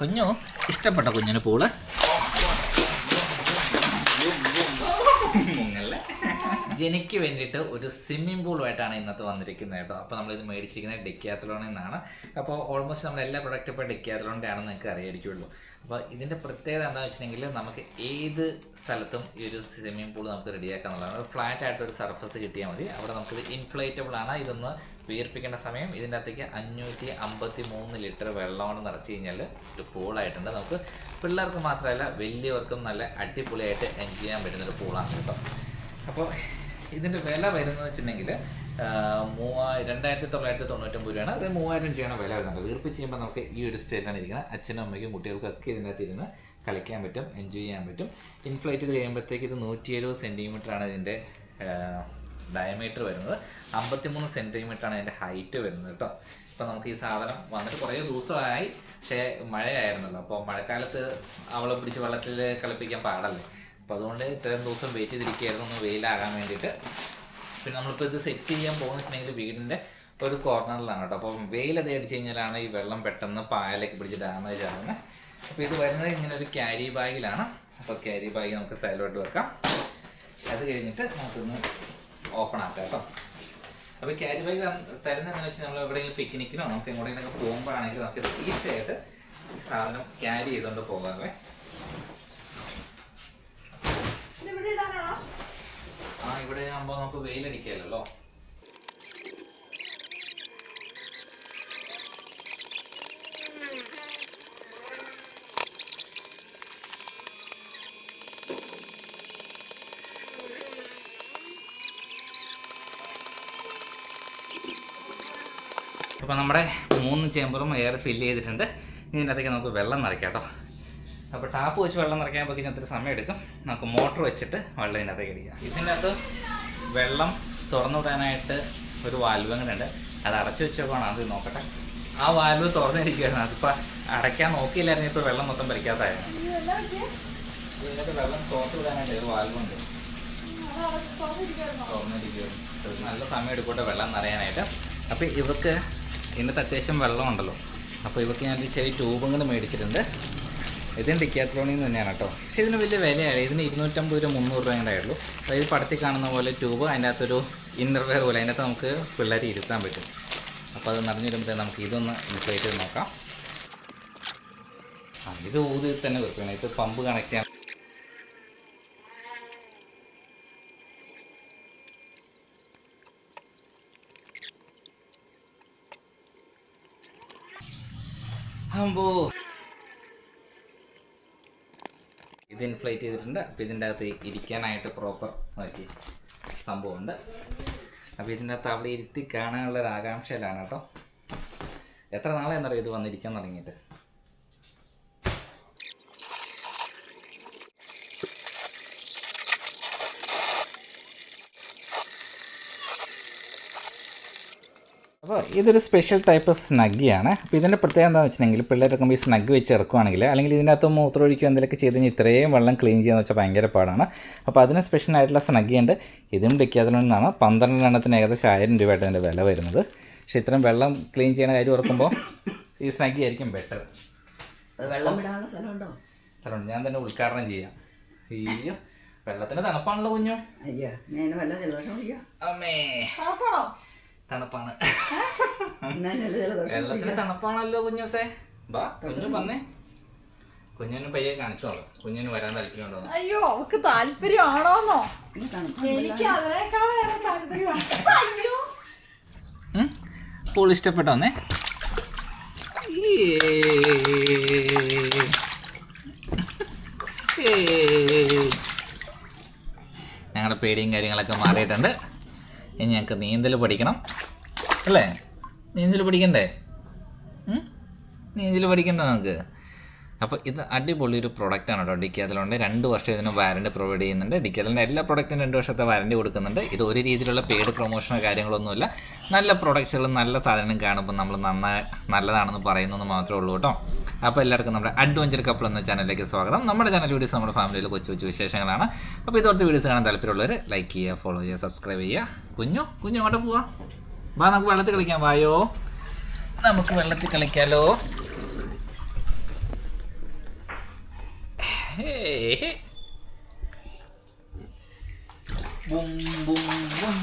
കുഞ്ഞു. ഇഷ്ടപ്പെട്ട കുഞ്ഞിന് പൂൾ. ജനിക്ക് വേണ്ടിയിട്ട് ഒരു സ്വിമ്മിംഗ് പൂളുമായിട്ടാണ് ഇന്നത്തെ വന്നിരിക്കുന്നത് കേട്ടോ. അപ്പോൾ നമ്മളിത് മേടിച്ചിരിക്കുന്നത് ഡിക്കാത്തലോണിൽ നിന്നാണ്. അപ്പോൾ ഓൾമോസ്റ്റ് നമ്മൾ എല്ലാ പ്രൊഡക്റ്റും ഇപ്പോൾ ഡിക്കാത്തലോണിന്റെ ആണെന്ന് നിങ്ങൾക്ക് അറിയായിരിക്കുള്ളൂ അപ്പോൾ ഇതിന്റെ പ്രത്യേകത എന്താണെന്ന് വെച്ചിട്ടുണ്ടെങ്കിൽ നമുക്ക് ഏത് സ്ഥലത്തും ഈ ഒരു സ്വിമ്മിംഗ് പൂൾ നമുക്ക് റെഡിയാക്കാൻ എന്നുള്ളതാണ് ഫ്ലാറ്റ് ആയിട്ട് ഒരു സർഫസ് കിട്ടിയാൽ മതി. അവിടെ നമുക്കിത് ഇൻഫ്ലേറ്റബിൾ ആണ്. ഇതൊന്ന് വീർപ്പിക്കേണ്ട സമയം ഇതിന്റെ അകത്തേക്ക് അഞ്ഞൂറ്റി അമ്പത്തി മൂന്ന് ലിറ്റർ വെള്ളമാണ് നിറച്ച് കഴിഞ്ഞാൽ ഒരു പൂളായിട്ടുണ്ട്. നമുക്ക് പിള്ളേർക്ക് മാത്രമല്ല വലിയവർക്കും നല്ല അടിപൊളിയായിട്ട് എൻജോയ് ചെയ്യാൻ പറ്റുന്നൊരു പൂളാണ് കേട്ടോ. അപ്പോൾ ഇതിന്റെ വില വരുന്നത് വെച്ചിട്ടുണ്ടെങ്കിൽ മൂവായിരം രണ്ടായിരത്തി തൊള്ളായിരത്തി തൊണ്ണൂറ്റൊമ്പത് രൂപയാണ്. അത് മൂവായിരം രൂപയാണ് വില വരുന്നത്. വീർപ്പിച്ച് ചെയ്യുമ്പോൾ നമുക്ക് ഈ ഒരു സ്റ്റേറ്റാണ് ഇരിക്കുന്നത്. അച്ഛനും അമ്മയ്ക്കും കുട്ടികൾക്കും ഒക്കെ ഇതിനകത്ത് ഇരുന്ന് കളിക്കാൻ പറ്റും എൻജോയ് ചെയ്യാൻ പറ്റും. ഇൻഫ്ലൈറ്റ് ചെയ്ത് കഴിയുമ്പോഴത്തേക്ക് ഇത് നൂറ്റി എഴുപത് സെന്റിമീറ്ററാണ് ഇതിന്റെ ഡയമീറ്റർ വരുന്നത്. അമ്പത്തിമൂന്ന് സെന്റിമീറ്ററാണ് ഇതിന്റെ ഹൈറ്റ് വരുന്നത് കേട്ടോ. ഇപ്പം നമുക്ക് ഈ സാധനം വന്നിട്ട് കുറേ ദിവസമായി പക്ഷേ മഴയായിരുന്നല്ലോ. അപ്പോൾ മഴക്കാലത്ത് അവളെ പിടിച്ച് വെള്ളത്തിൽ കളിപ്പിക്കാൻ പാടല്ലേ. അപ്പോൾ അതുകൊണ്ട് ഇത്രയും ദിവസം വെയിറ്റ് ചെയ്തിരിക്കുകയായിരുന്നു. ഒന്ന് വെയിലാകാൻ വേണ്ടിയിട്ട്. പിന്നെ നമ്മളിപ്പോൾ ഇത് സെറ്റ് ചെയ്യാൻ പോകുന്ന വെച്ചിട്ടുണ്ടെങ്കിൽ വീടിന്റെ ഒരു കോർണറിലാണ് കേട്ടോ. അപ്പോൾ വെയിലത് അടിച്ച് കഴിഞ്ഞാലാണ് ഈ വെള്ളം പെട്ടെന്ന് പായലൊക്കെ പിടിച്ച് ഡാമേജ് ആകുന്നത് അപ്പോൾ ഇത് വരുന്നത് ഇങ്ങനെ ഒരു ക്യാരി ബാഗിലാണ് അപ്പോൾ ക്യാരി ബാഗ് നമുക്ക് സൈഡിലോട്ട് വെക്കാം. അത് കഴിഞ്ഞിട്ട് നമുക്കൊന്ന് ഓപ്പൺ ആക്കാം കേട്ടോ. അപ്പോൾ ക്യാരി ബാഗ് തരുന്നതെന്ന് വെച്ചാൽ നമ്മൾ എവിടെയെങ്കിലും പിക്നിക്കിനോ നമുക്ക് എങ്ങോട്ടെങ്കിലൊക്കെ പോകുമ്പോഴാണെങ്കിൽ നമുക്ക് ഈസി ആയിട്ട് സാധനം ക്യാരി ചെയ്തുകൊണ്ട് പോകാമേ ആ ഇവിടെ ആകുമ്പോൾ നമുക്ക് വെയിലടിക്കാമല്ലോ അപ്പോൾ നമ്മുടെ മൂന്ന് ചേമ്പറും എയർ ഫില്ല് ചെയ്തിട്ടുണ്ട്. ഇതിനകത്തേക്ക് നമുക്ക് വെള്ളം നിറയ്ക്കാം കേട്ടോ. അപ്പോൾ ടാപ്പ് വെച്ച് വെള്ളം നിറയ്ക്കാൻ പറ്റി ഒത്തിരി സമയം എടുക്കും നമുക്ക് മോട്ടർ വെച്ചിട്ട് വെള്ളം ഇതിനകത്തേക്ക് അടിക്കാം. ഇതിനകത്ത് വെള്ളം തുറന്നു വിടാനായിട്ട് ഒരു വാൽവ് അങ്ങനെ ഉണ്ട് അത് അടച്ചു വെച്ചോക്കണം അത് നോക്കട്ടെ. ആ വാൽവ് തുറന്നിരിക്കുകയാണ്. അതിപ്പോൾ അടയ്ക്കാൻ നോക്കിയില്ലായിരുന്നു. ഇപ്പോൾ വെള്ളം മൊത്തം പരിക്കാത്തായിരുന്നു ഇതിനകത്ത് വെള്ളം തുറന്നു വിടാനായിട്ട് ഒരു വാൽവ് ഉണ്ട്. തുറന്നിരിക്കുകയാണ്. നല്ല സമയം എടുക്കട്ടെ വെള്ളം നിറയാനായിട്ട്. അപ്പോൾ ഇവർക്ക് ഇന്നത്തെ അത്യാവശ്യം വെള്ളമുണ്ടല്ലോ. അപ്പോൾ ഇവർക്ക് ഞാൻ ചെറിയ ട്യൂബും കൂടെ മേടിച്ചിട്ടുണ്ട്. ഇതിന് ഡിക്കാത്രോണിൽ നിന്ന് തന്നെയാണ് കേട്ടോ. പക്ഷേ ഇതിന് വലിയ വിലയാണ് ഇതിന് ഇരുന്നൂറ്റമ്പത് രൂപ മുന്നൂറ് രൂപ ഉണ്ടായുള്ളൂ അതായത് പടത്തിൽ കാണുന്ന പോലെ ട്യൂബ് അതിന്റെ അകത്തൊരു ഇന്നർ വെയർ പോലെ അതിനകത്ത് നമുക്ക് പിള്ളേരെ ഇരുത്താൻ പറ്റും. അപ്പോൾ അത് നിറഞ്ഞു വരുമ്പോഴത്തേക്ക് നമുക്ക് ഇതൊന്ന് ഇൻഫ്ലേറ്റ് ചെയ്ത് നോക്കാം. ആ ഇത് ഊതി തന്നെ വെക്കണം. ഇത് പമ്പ് കണക്ട് ചെയ്യാൻ അമ്പോ. ഇത് ഇൻഫ്ലേറ്റ് ചെയ്തിട്ടുണ്ട്. അപ്പോൾ ഇതിന്റെ അകത്ത് ഇരിക്കാനായിട്ട് പ്രോപ്പർ നോക്കി സംഭവമുണ്ട്. അപ്പോൾ ഇതിന്റെ അകത്ത് അവിടെ ഇരുത്തി കാണാനുള്ള ആകാംക്ഷയിലാണ് കേട്ടോ. എത്ര നാളെ എന്നറിയാം ഇത് വന്നിരിക്കാൻ തുടങ്ങിയിട്ട്? അപ്പോൾ ഇതൊരു സ്പെഷ്യൽ ടൈപ്പ് ഓഫ് സ്നഗ്ഗിയാണ് അപ്പോൾ ഇതിന്റെ പ്രത്യേകത എന്താണെന്ന് വെച്ചിട്ടുണ്ടെങ്കിൽ പിള്ളേരൊക്കെ ഈ സ്നഗ് വെച്ച് ഇറക്കുവാണെങ്കിൽ അല്ലെങ്കിൽ ഇതിനകത്ത് മൂത്ര മൂത്രമൊഴിക്കുക എന്തെങ്കിലുമൊക്കെ ചെയ്ത് കഴിഞ്ഞാൽ ഇത്രയും വെള്ളം ക്ലീൻ ചെയ്യാന്ന് വെച്ചാൽ ഭയങ്കര പാടാണ്. അപ്പോൾ അതിന് സ്പെഷ്യൽ ആയിട്ടുള്ള സ്നഗ്ഗി ഉണ്ട്. ഇതും ഡിക്കാതിൽ നിന്നാണ്. പന്ത്രണ്ട് എണ്ണത്തിന് ഏകദേശം ആയിരം രൂപയായിട്ട് അതിന്റെ വില വരുന്നത്. പക്ഷേ ഇത്രയും വെള്ളം ക്ലീൻ ചെയ്യുന്ന കാര്യം ഓർക്കുമ്പോൾ ഈ സ്നഗ്ഗി ആയിരിക്കും ബെറ്റർ വെള്ളം വിടാനുള്ള സ്ഥലമുണ്ടോ? സ്ഥലമുണ്ട്. ഞാൻ തന്നെ ഉദ്ഘാടനം ചെയ്യാം. അയ്യോ വെള്ളത്തിന് തണുപ്പാണല്ലോ കുഞ്ഞു. അയ്യോ ഞാൻ വല്ല ജലദോഷം അയ്യോ അമ്മേ. തണുപ്പാണ്? ജലദോഷം വെള്ളത്തിന് തണുപ്പാണല്ലോ കുഞ്ഞൂസേ. ബാ കുഞ്ഞു വന്നേ. കുഞ്ഞിന് പയ്യെ കാണിച്ചോളൂ. കുഞ്ഞിന് വരാൻ താല്പര്യമുണ്ടോ അയ്യോ അവക്ക് താല്പര്യമാണോന്നോ? എനിക്ക് താല്പര്യമാണ്. പൂൾ ഇഷ്ടപ്പെട്ടോന്നേ ഞങ്ങളുടെ പേടിയും കാര്യങ്ങളൊക്കെ മാറിയിട്ടുണ്ട്. ഇനി ഞങ്ങൾക്ക് നീന്തൽ പഠിക്കണം. അല്ലേ? നീന്തൽ പഠിക്കണ്ടേ? നീന്തൽ പഠിക്കണ്ടേ നമുക്ക്? അപ്പോൾ ഇത് അടിപൊളി ഒരു ആണ് കേട്ടോ. ഡിക്കാത്തലുണ്ട് രണ്ട് വർഷം ഇതിന് വാറണ്ടി പ്രൊവൈഡ് ചെയ്യുന്നുണ്ട്. ഡിക്കാത്തലിന്റെ എല്ലാ പ്രൊഡക്റ്റിനും രണ്ട് വർഷത്തെ വാറണ്ടി കൊടുക്കുന്നുണ്ട്. ഇത് ഒരു രീതിയിലുള്ള പെയ്ഡ് പ്രൊമോഷനോ കാര്യങ്ങളൊന്നുമില്ല. നല്ല പ്രൊഡക്ട്സുകളും നല്ല സാധനം കാണുമ്പോൾ നമ്മൾ നന്നായി നല്ലതാണെന്ന് പറയുന്നത് മാത്രമേ ഉള്ളൂ കേട്ടോ. അപ്പോൾ എല്ലാവർക്കും നമ്മുടെ അഡ്വഞ്ചർ കപ്പിൾ എന്ന ചാനലിലേക്ക് സ്വാഗതം. നമ്മുടെ ചാനൽ വീഡിയോസ് നമ്മുടെ ഫാമിലിയിൽ കൊച്ചു കൊച്ചു വിശേഷങ്ങളാണ്. അപ്പോൾ ഇതോടത്തെ വീഡിയോസ് കാണാൻ താല്പര്യമുള്ളവർ ലൈക്ക് ചെയ്യുക ഫോളോ ചെയ്യുക സബ്സ്ക്രൈബ് ചെയ്യുക. കുഞ്ഞു കുഞ്ഞു അങ്ങോട്ട് പോവാം. വാ നമുക്ക് വെള്ളത്തിൽ കളിക്കാം. വായോ. നമുക്ക് വെള്ളത്തിൽ കളിക്കാലോ. ഹേ. ബും, ബും, ബും.